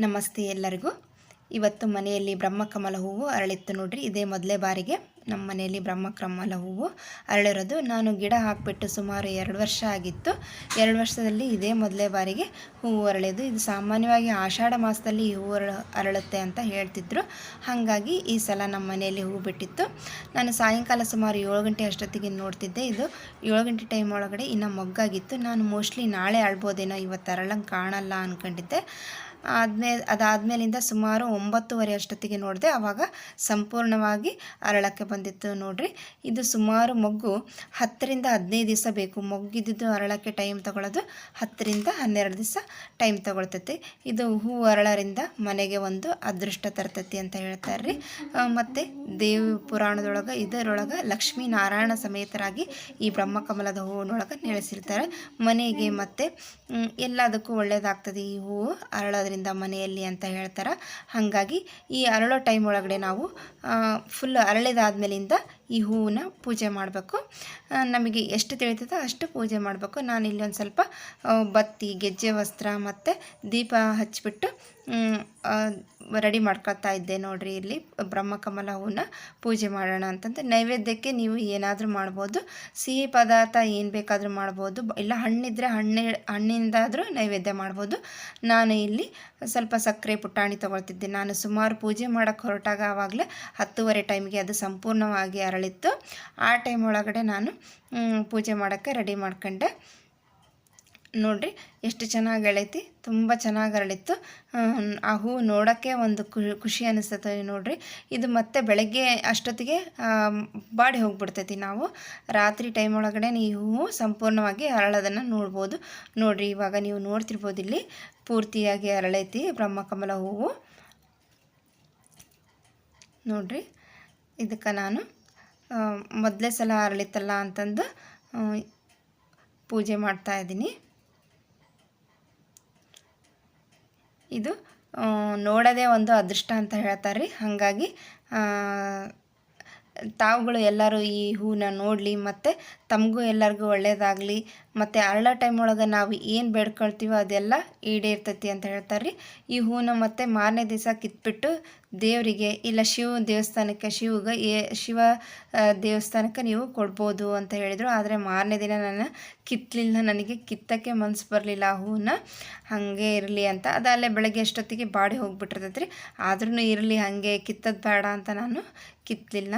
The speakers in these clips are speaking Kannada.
ನಮಸ್ತೆ ಎಲ್ಲರಿಗೂ. ಇವತ್ತು ಮನೆಯಲ್ಲಿ ಬ್ರಹ್ಮಕಮಲ ಹೂವು ಅರಳಿತ್ತು ನೋಡ್ರಿ. ಇದೇ ಮೊದಲೇ ಬಾರಿಗೆ ನಮ್ಮ ಮನೆಯಲ್ಲಿ ಬ್ರಹ್ಮಕಮಲ ಹೂವು ಅರಳಿರೋದು. ನಾನು ಗಿಡ ಹಾಕಿಬಿಟ್ಟು ಸುಮಾರು ಎರಡು ವರ್ಷ ಆಗಿತ್ತು. ಎರಡು ವರ್ಷದಲ್ಲಿ ಇದೇ ಮೊದಲೇ ಬಾರಿಗೆ ಹೂವು ಅರಳಿದ್ದು. ಇದು ಸಾಮಾನ್ಯವಾಗಿ ಆಷಾಢ ಮಾಸದಲ್ಲಿ ಈ ಹೂವು ಅರಳುತ್ತೆ ಅಂತ ಹೇಳ್ತಿದ್ರು. ಹಾಗಾಗಿ ಈ ಸಲ ನಮ್ಮ ಮನೆಯಲ್ಲಿ ಹೂವು ಬಿಟ್ಟಿತ್ತು. ನಾನು ಸಾಯಂಕಾಲ ಸುಮಾರು ಏಳು ಗಂಟೆ ಅಷ್ಟೊತ್ತಿಗೆ ನೋಡ್ತಿದ್ದೆ. ಇದು ಏಳು ಗಂಟೆ ಟೈಮ್ ಒಳಗಡೆ ಇನ್ನು ಮೊಗ್ಗಾಗಿತ್ತು. ನಾನು ಮೋಸ್ಟ್ಲಿ ನಾಳೆ ಅಳ್ಬೋದೇನೋ ಇವತ್ತು ಅರಳಂಗೆ ಕಾಣಲ್ಲ ಅಂದ್ಕೊಂಡಿದ್ದೆ ಆದ್ಮೇಲೆ ಅದಾದಮೇಲಿಂದ ಸುಮಾರು ಒಂಬತ್ತುವರೆ ಅಷ್ಟೊತ್ತಿಗೆ ನೋಡಿದೆ ಆವಾಗ ಸಂಪೂರ್ಣವಾಗಿ ಅರಳಕ್ಕೆ ಬಂದಿತ್ತು ನೋಡ್ರಿ. ಇದು ಸುಮಾರು ಮೊಗ್ಗು ಹತ್ತರಿಂದ ಹದಿನೈದು ದಿವಸ ಬೇಕು. ಮೊಗ್ಗಿದ್ದು ಅರಳಕ್ಕೆ ಟೈಮ್ ತಗೊಳ್ಳೋದು ಹತ್ತರಿಂದ ಹನ್ನೆರಡು ದಿವಸ ಟೈಮ್ ತಗೊಳ್ತೈತಿ. ಇದು ಹೂ ಅರಳರಿಂದ ಮನೆಗೆ ಒಂದು ಅದೃಷ್ಟ ತರ್ತೈತಿ ಅಂತ ಹೇಳ್ತಾರೆ ರೀ ಮತ್ತು ದೇವ ಪುರಾಣದೊಳಗೆ, ಇದರೊಳಗೆ ಲಕ್ಷ್ಮೀ ನಾರಾಯಣ ಸಮೇತರಾಗಿ ಈ ಬ್ರಹ್ಮಕಮಲದ ಹೂವಿನೊಳಗೆ ನೆಲೆಸಿರ್ತಾರೆ. ಮನೆಗೆ ಮತ್ತು ಎಲ್ಲದಕ್ಕೂ ಒಳ್ಳೆಯದಾಗ್ತದೆ ಈ ಹೂವು ಅರಳೋದ್ರಿಂದ. ಮನೆಯಲ್ಲಿ ಅಂತ ಹೇಳ್ತಾರೆ. ಹಾಗಾಗಿ ಈ ಅರಳೋ ಟೈಮ್ ಒಳಗಡೆ ನಾವು ಫುಲ್ ಅರಳಿದಾದ್ಮೇಲಿಂದ ಈ ಹೂವನ್ನ ಪೂಜೆ ಮಾಡಬೇಕು. ನಮಗೆ ಎಷ್ಟು ತಿಳಿತದೋ ಅಷ್ಟು ಪೂಜೆ ಮಾಡಬೇಕು. ನಾನು ಇಲ್ಲಿ ಒಂದು ಸ್ವಲ್ಪ ಬತ್ತಿ, ಗೆಜ್ಜೆ ವಸ್ತ್ರ ಮತ್ತು ದೀಪ ಹಚ್ಚಿಬಿಟ್ಟು ರೆಡಿ ಮಾಡ್ಕೊಳ್ತಾ ಇದ್ದೆ ನೋಡಿರಿ ಇಲ್ಲಿ. ಬ್ರಹ್ಮಕಮಲ ಹೂವನ್ನ ಪೂಜೆ ಮಾಡೋಣ ಅಂತಂದರೆ ನೈವೇದ್ಯಕ್ಕೆ ನೀವು ಏನಾದರೂ ಮಾಡ್ಬೋದು. ಸಿಹಿ ಪದಾರ್ಥ ಏನು ಬೇಕಾದರೂ ಮಾಡ್ಬೋದು. ಇಲ್ಲ ಹಣ್ಣಿದ್ರೆ ಹಣ್ಣಿ, ಹಣ್ಣಿಂದಾದರೂ ನೈವೇದ್ಯ ಮಾಡ್ಬೋದು. ನಾನು ಇಲ್ಲಿ ಸ್ವಲ್ಪ ಸಕ್ಕರೆ ಪುಟಾಣಿ ತೊಗೊಳ್ತಿದ್ದೆ. ನಾನು ಸುಮಾರು ಪೂಜೆ ಮಾಡೋಕ್ಕೆ ಹೊರಟಾಗ ಆವಾಗಲೇ ಹತ್ತುವರೆ ಟೈಮ್ಗೆ ಅದು ಸಂಪೂರ್ಣವಾಗಿ ಅರಳಿತ್ತು ಆ ಟೈಮ್ ಒಳಗಡೆ ನಾನು ಪೂಜೆ ಮಾಡೋಕ್ಕೆ ರೆಡಿ ಮಾಡ್ಕೊಂಡೆ. ನೋಡಿರಿ, ಎಷ್ಟು ಚೆನ್ನಾಗಿ ಎಳೈತಿ ತುಂಬ ಚೆನ್ನಾಗಿ ಅರಳಿತ್ತು. ಆ ಹೂವು ನೋಡೋಕ್ಕೆ ಒಂದು ಖುಷಿ ಅನಿಸ್ತದೆ ನೋಡಿರಿ. ಇದು ಮತ್ತೆ ಬೆಳಗ್ಗೆ ಅಷ್ಟೊತ್ತಿಗೆ ಬಾಡಿ ಹೋಗ್ಬಿಡ್ತೈತಿ ನಾವು. ರಾತ್ರಿ ಟೈಮ್ ಒಳಗಡೆ ಈ ಹೂವು ಸಂಪೂರ್ಣವಾಗಿ ಅರಳೋದನ್ನು ನೋಡ್ಬೋದು. ನೋಡಿರಿ, ಇವಾಗ ನೀವು ನೋಡ್ತಿರ್ಬೋದು ಇಲ್ಲಿ, ಪೂರ್ತಿಯಾಗಿ ಅರಳೈತಿ ಬ್ರಹ್ಮಕಮಲ ಹೂವು. ನೋಡಿರಿ, ಇದಕ್ಕೆ ನಾನು ಮೊದಲೇ ಸಲ ಅರಳಿತಲ್ಲ ಅಂತಂದು ಪೂಜೆ ಮಾಡ್ತಾ ಇದ್ದೀನಿ. ಇದು ನೋಡೋದೇ ಒಂದು ಅದೃಷ್ಟ ಅಂತ ಹೇಳ್ತಾರೆ ರೀ. ಹಾಗಾಗಿ ತಾವುಗಳು ಎಲ್ಲರೂ ಈ ಹೂನ ನೋಡಲಿ, ಮತ್ತು ತಮಗೂ ಎಲ್ಲರಿಗೂ ಒಳ್ಳೆಯದಾಗಲಿ ಮತ್ತು ಅರಳ ಟೈಮ್ ಒಳಗೆ ನಾವು ಏನು ಬೇಡ್ಕೊಳ್ತೀವೋ ಅದೆಲ್ಲ ಈಡೇರ್ತೈತಿ ಅಂತ ಹೇಳ್ತಾರೆ ರೀ ಈ ಹೂನ ಮತ್ತು ಮಾರನೇ ದಿವಸ ಕಿತ್ಬಿಟ್ಟು ದೇವರಿಗೆ, ಇಲ್ಲ ಶಿವ ದೇವಸ್ಥಾನಕ್ಕೆ, ಶಿವಗೆ, ಏ, ಶಿವ ದೇವಸ್ಥಾನಕ್ಕೆ ನೀವು ಕೊಡ್ಬೋದು ಅಂತ ಹೇಳಿದರು. ಆದರೆ ಮಾರನೇ ದಿನ ನಾನು ಕಿತ್ತಲಿಲ್ಲ ನನಗೆ ಕಿತ್ತಕ್ಕೆ ಮನಸ್ಸು ಬರಲಿಲ್ಲ ಆ ಹೂವನ್ನ ಹಾಗೆ ಇರಲಿ ಅಂತ. ಅದು ಅಲ್ಲೇ ಬೆಳಗ್ಗೆ ಅಷ್ಟೊತ್ತಿಗೆ ಬಾಡಿ ಹೋಗ್ಬಿಟ್ಟಿರ್ತೈತೆ ರೀ ಆದ್ರೂ ಇರಲಿ, ಹಾಗೆ ಕಿತ್ತದ್ದು ಬೇಡ ಅಂತ ನಾನು ಕಿತ್ತಲಿಲ್ಲ.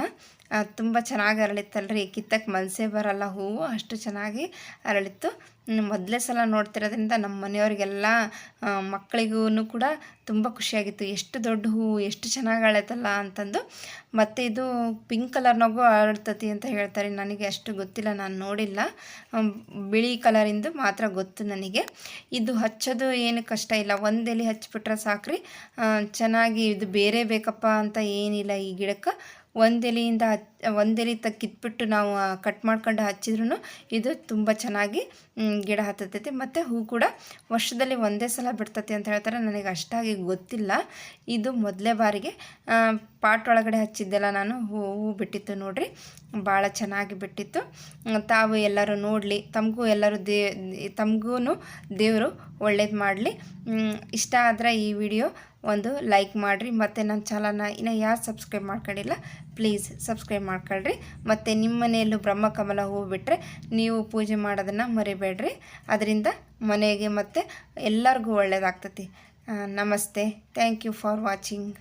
ತುಂಬ ಚೆನ್ನಾಗಿ ಅರಳಿತ್ತಲ್ರಿ. ಕಿತ್ತಕ್ಕೆ ಮನಸ್ಸೇ ಬರಲ್ಲ. ಹೂವು ಅಷ್ಟು ಚೆನ್ನಾಗಿ ಅರಳಿತ್ತು. ಮೊದಲೇ ಸಲ ನೋಡ್ತಿರೋದ್ರಿಂದ ನಮ್ಮ ಮನೆಯವ್ರಿಗೆಲ್ಲ ಮಕ್ಕಳಿಗೂ ಕೂಡ ತುಂಬ ಖುಷಿಯಾಗಿತ್ತು. ಎಷ್ಟು ದೊಡ್ಡ ಹೂವು ಎಷ್ಟು ಚೆನ್ನಾಗಿ ಆಳೈತಲ್ಲ ಅಂತಂದು. ಮತ್ತು ಇದು ಪಿಂಕ್ ಕಲರ್ನಾಗೂ ಅರಳ್ತತಿ ಅಂತ ಹೇಳ್ತಾರೆ. ನನಗೆ ಅಷ್ಟು ಗೊತ್ತಿಲ್ಲ, ನಾನು ನೋಡಿಲ್ಲ. ಬಿಳಿ ಕಲರಿಂದು ಮಾತ್ರ ಗೊತ್ತು ನನಗೆ. ಇದು ಹಚ್ಚೋದು ಏನು ಕಷ್ಟ ಇಲ್ಲ. ಒಂದು ಎಲೆ ಹಚ್ಬಿಟ್ರೆ ಸಾಕ್ರಿ. ಚೆನ್ನಾಗಿ ಇದು ಬೇರೆ ಬೇಕಪ್ಪ ಅಂತ ಏನಿಲ್ಲ ಈ ಗಿಡಕ್ಕೆ. ಒಂದು ಎಲೆಯಿಂದ ಹಚ್ ಒಂದೆಲೆ ತ ಕಿತ್ಬಿಟ್ಟು ನಾವು ಕಟ್ ಮಾಡ್ಕೊಂಡು ಹಚ್ಚಿದ್ರು ಇದು ತುಂಬ ಚೆನ್ನಾಗಿ ಗಿಡ ಹತ್ತತೈತಿ. ಮತ್ತು ಹೂ ಕೂಡ ವರ್ಷದಲ್ಲಿ ಒಂದೇ ಸಲ ಬಿಡ್ತತಿ ಅಂತ ಹೇಳ್ತಾರೆ. ನನಗೆ ಅಷ್ಟಾಗಿ ಗೊತ್ತಿಲ್ಲ. ಇದು ಮೊದಲೇ ಬಾರಿಗೆ ಪಾಟ್ ಒಳಗಡೆ ಹಚ್ಚಿದ್ದೆಲ್ಲ ನಾನು ಹೂ ಹೂ ಬಿಟ್ಟಿತ್ತು ನೋಡಿರಿ. ಭಾಳ ಚೆನ್ನಾಗಿ ಬಿಟ್ಟಿತ್ತು. ತಾವು ಎಲ್ಲರೂ ನೋಡಲಿ. ತಮಗೂ ಎಲ್ಲರೂ ದೇ ತಮಗೂ ದೇವರು ಒಳ್ಳೇದು ಮಾಡಲಿ. ಇಷ್ಟ ಆದರೆ ಈ ವಿಡಿಯೋ ಒಂದು ಲೈಕ್ ಮಾಡಿರಿ. ಮತ್ತು ನನ್ನ ಚಾನಲ್ನ ಇನ್ನು ಯಾರು ಸಬ್ಸ್ಕ್ರೈಬ್ ಮಾಡ್ಕೊಂಡಿಲ್ಲ ಪ್ಲೀಸ್ ಸಬ್ಸ್ಕ್ರೈಬ್ ಮಾಡ್ಕೊಳ್ರಿ. ಮತ್ತು ನಿಮ್ಮ ಮನೆಯಲ್ಲೂ ಬ್ರಹ್ಮಕಮಲ ಹೂವು ಬಿಟ್ಟರೆ ನೀವು ಪೂಜೆ ಮಾಡೋದನ್ನು ಮರಿಬೇಡ್ರಿ. ಅದರಿಂದ ಮನೆಗೆ ಮತ್ತು ಎಲ್ಲರಿಗೂ ಒಳ್ಳೆಯದಾಗ್ತತಿ ನಮಸ್ತೆ. Thank you for watching